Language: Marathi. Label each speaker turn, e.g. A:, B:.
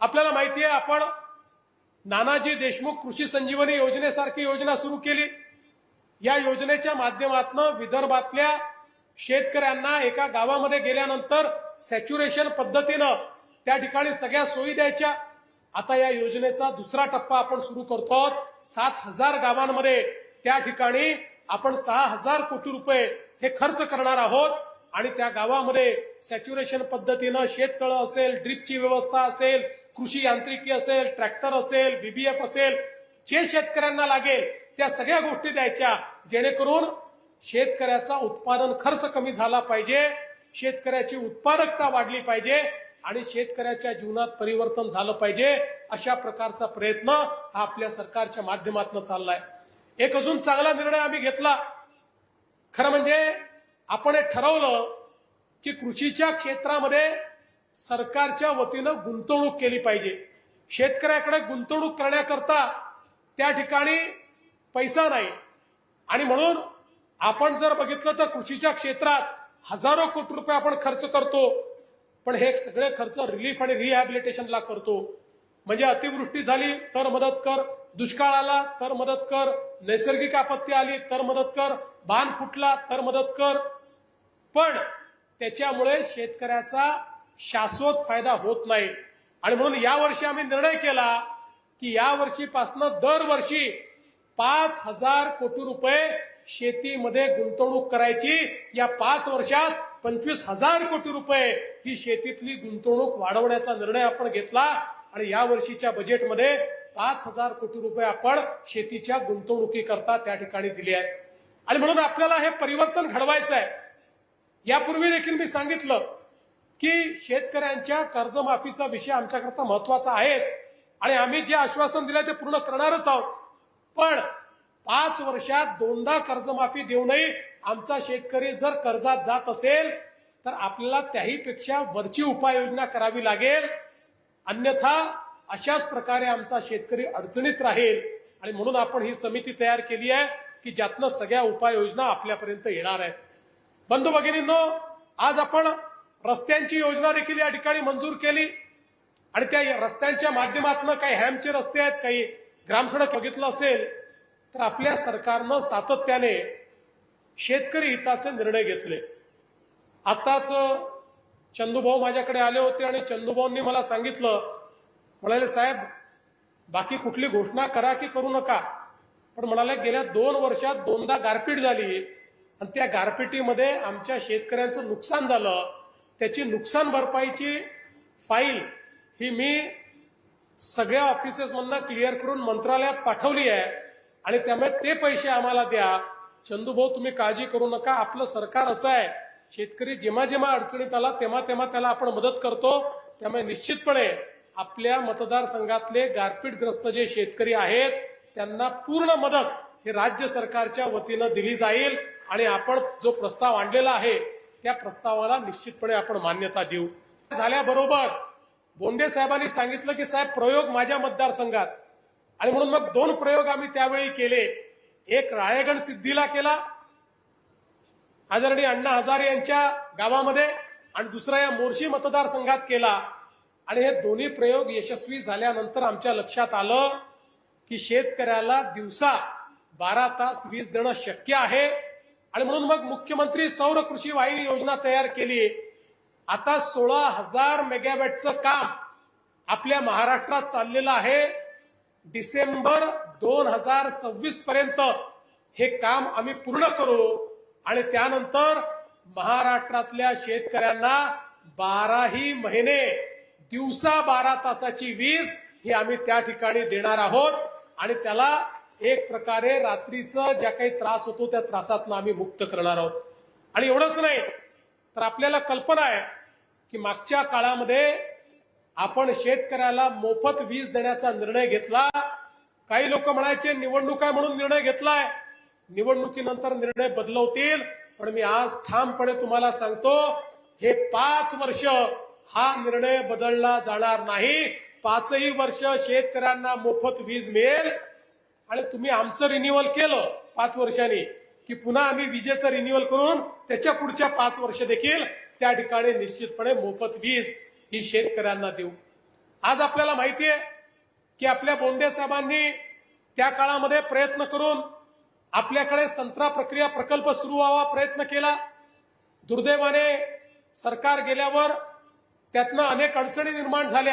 A: आपल्याला माहिती आहे आपण नानाजी देशमुख कृषी संजीवनी योजनेसारखी योजना सुरू केली. या योजनेच्या माध्यमातून विदर्भातल्या शेतकऱ्यांना एका गावामध्ये गेल्यानंतर सॅच्युरेशन पद्धतीनं त्या ठिकाणी सगळ्या सोयी द्यायच्या. आता या योजनेचा दुसरा टप्पा आपण सुरू करतो आहोत. सात हजार गावांमध्ये त्या ठिकाणी आपण सहा हजार कोटी रुपये हे खर्च करणार आहोत. आणि त्या गावामध्ये सॅच्युरेशन पद्धतीनं शेततळं असेल ड्रीपची व्यवस्था असेल कृषी यांत्रिकी असेल ट्रॅक्टर असेल बीबीएफ असेल जे शेतकऱ्यांना लागेल त्या सगळ्या गोष्टी द्यायच्या जेणेकरून शेतकऱ्याचा उत्पादन खर्च कमी झाला पाहिजे शेतकऱ्याची उत्पादकता वाढली पाहिजे आणि शेतकऱ्याच्या जीवनात परिवर्तन झालं पाहिजे अशा प्रकारचा प्रयत्न हा आपल्या सरकारच्या माध्यमातून चाललाय. एक अजून चांगला निर्णय आम्ही घेतला. खरं म्हणजे आपण हे ठरवलं की कृषीच्या क्षेत्रामध्ये सरकारच्या वतीनं गुंतवणूक केली पाहिजे. शेतकऱ्याकडे गुंतवणूक करण्याकरता त्या ठिकाणी पैसा नाही. आणि म्हणून आपण जर बघितलं तर कृषीच्या क्षेत्रात हजारो कोटी रुपये आपण खर्च करतो. पण हे सगळे खर्च रिलीफ आणि रिहॅबिलिटेशनला करतो. म्हणजे अतिवृष्टी झाली तर मदत कर. दुष्काळ आला तर मदत कर. नैसर्गिक आपत्ती आली तर मदत कर. बांध फुटला तर मदत कर. पण त्याच्यामुळे शेतकऱ्याचा शाश्वत फायदा होत नाही. आणि म्हणून यावर्षी आम्ही निर्णय केला की या वर्षीपासनं दरवर्षी पाच हजार कोटी रुपये शेतीमध्ये गुंतवणूक करायची. या पाच वर्षात पंचवीस हजार कोटी रुपये ही शेतीतली गुंतवणूक वाढवण्याचा निर्णय आपण घेतला. आणि या वर्षीच्या बजेटमध्ये पाच हजार कोटी रुपये आपण शेतीच्या गुंतवणुकीकरता त्या ठिकाणी दिली आहे आणि म्हणून आपल्याला हे परिवर्तन घडवायचं आहे यापूर्वी देखील मी सांगितलं की शेतकऱ्यांच्या कर्जमाफीचा विषय आमच्याकरता महत्त्वाचा आहेच आणि आम्ही जे आश्वासन दिलं ते पूर्ण करणारच आहोत. पण पाच वर्षात दोनदा कर्जमाफी देऊनही आमचा शेतकरी जर कर्जात जात असेल तर आपल्याला त्याहीपेक्षा वरची उपाययोजना करावी लागेल. अन्यथा अशाच प्रकारे आमचा शेतकरी अडचणीत राहील. आणि म्हणून आपण ही समिती तयार केली आहे की ज्यातनं सगळ्या उपाययोजना आपल्यापर्यंत येणार आहेत. बंधू भगिनींनो आज आपण रस्त्यांची योजना देखील या ठिकाणी मंजूर केली. आणि त्या रस्त्यांच्या माध्यमातून काही हॅमचे रस्ते आहेत काही ग्रामसडक बघितलं असेल तर आपल्या सरकारनं सातत्याने शेतकरी हिताचे निर्णय घेतले. आताच चंदूभाऊ माझ्याकडे आले होते आणि चंदूभाऊंनी मला सांगितलं म्हणाले साहेब बाकी कुठली घोषणा करा की करू नका. पण म्हणाले गेल्या दोन वर्षात दोनदा गारपीट झाली आणि त्या गारपिटीमध्ये आमच्या शेतकऱ्यांचं नुकसान झालं. त्याची नुकसान भरपाईची फाईल ही मी सगळ्या ऑफिसेसमधनं क्लिअर करून मंत्रालयात पाठवली आहे. आणि त्यामुळे ते पैसे आम्हाला द्या. चंदूभाऊ तुम्ही काळजी करू नका. आपलं सरकार असं आहे शेतकरी जेव्हा जेव्हा अडचणीत आला तेव्हा तेव्हा त्याला आपण मदत करतो. त्यामुळे निश्चितपणे आपल्या मतदारसंघातले गारपीटग्रस्त जे शेतकरी आहेत त्यांना पूर्ण मदत हे राज्य सरकारच्या वतीनं दिली जाईल. आणि आपण जो प्रस्ताव आणलेला आहे त्या प्रस्तावाला निश्चितपणे आपण मान्यता देऊ. झाल्याबरोबर बोंडे साहेबांनी सांगितलं की साहेब प्रयोग माझ्या मतदारसंघात. आणि म्हणून मग दोन प्रयोग आम्ही त्यावेळी केले. एक राळेगण सिद्धीला केला आदरणीय अण्णा हजारे यांच्या गावामध्ये आणि दुसरा या मोर्शी मतदारसंघात केला. आणि हे दोन्ही प्रयोग यशस्वी झाल्यानंतर आमच्या लक्षात आलं की शेतकऱ्याला दिवसा बारा तास वीज देणं शक्य आहे. आणि म्हणून मग मुख्यमंत्री सौर कृषी वाहिनी योजना तयार केली. आता सोळा हजार मेगावॅटचं काम आपल्या महाराष्ट्रात चाललेलं आहे. डिसेंबर दोन हजार सव्वीस पर्यंत हे काम आम्ही पूर्ण करू. आणि त्यानंतर महाराष्ट्रातल्या शेतकऱ्यांना बाराही महिने दिवसा बारा तासाची वीज ही आम्ही त्या ठिकाणी देणार आहोत. आणि त्याला एक प्रकारे रात्रीचा ज्या काही त्रास होतो त्या त्रासातून आम्ही मुक्त करणार आहोत. आणि एवढंच नाही तर आपल्याला कल्पना आहे की मागच्या काळामध्ये आपण शेतकऱ्याला मोफत वीज देण्याचा निर्णय घेतला. काही लोक म्हणायचे निवडणूक आहे म्हणून निर्णय घेतलाय. निवडणुकीनंतर निर्णय बदलवतील. पण मी आज ठामपणे तुम्हाला सांगतो हे पाच वर्ष हा निर्णय बदलला जाणार नाही. पाचही वर्ष शेतकऱ्यांना मोफत वीज मिळेल. आणि तुम्ही आमचं रिन्युअल केलं पाच वर्षांनी की पुन्हा आम्ही विजेचं रिन्युअल करून त्याच्या पुढच्या पाच वर्ष देखील त्या ठिकाणी निश्चितपणे मोफत वीज ही शेतकऱ्यांना देऊ. आज आपल्याला माहिती आहे की आपल्या बोंडे साहेबांनी त्या काळामध्ये प्रयत्न करून आपल्याकडे संत्रा प्रक्रिया प्रकल्प सुरू व्हावा प्रयत्न केला. दुर्दैवाने सरकार गेल्यावर त्यातनं अनेक अडचणी निर्माण झाल्या.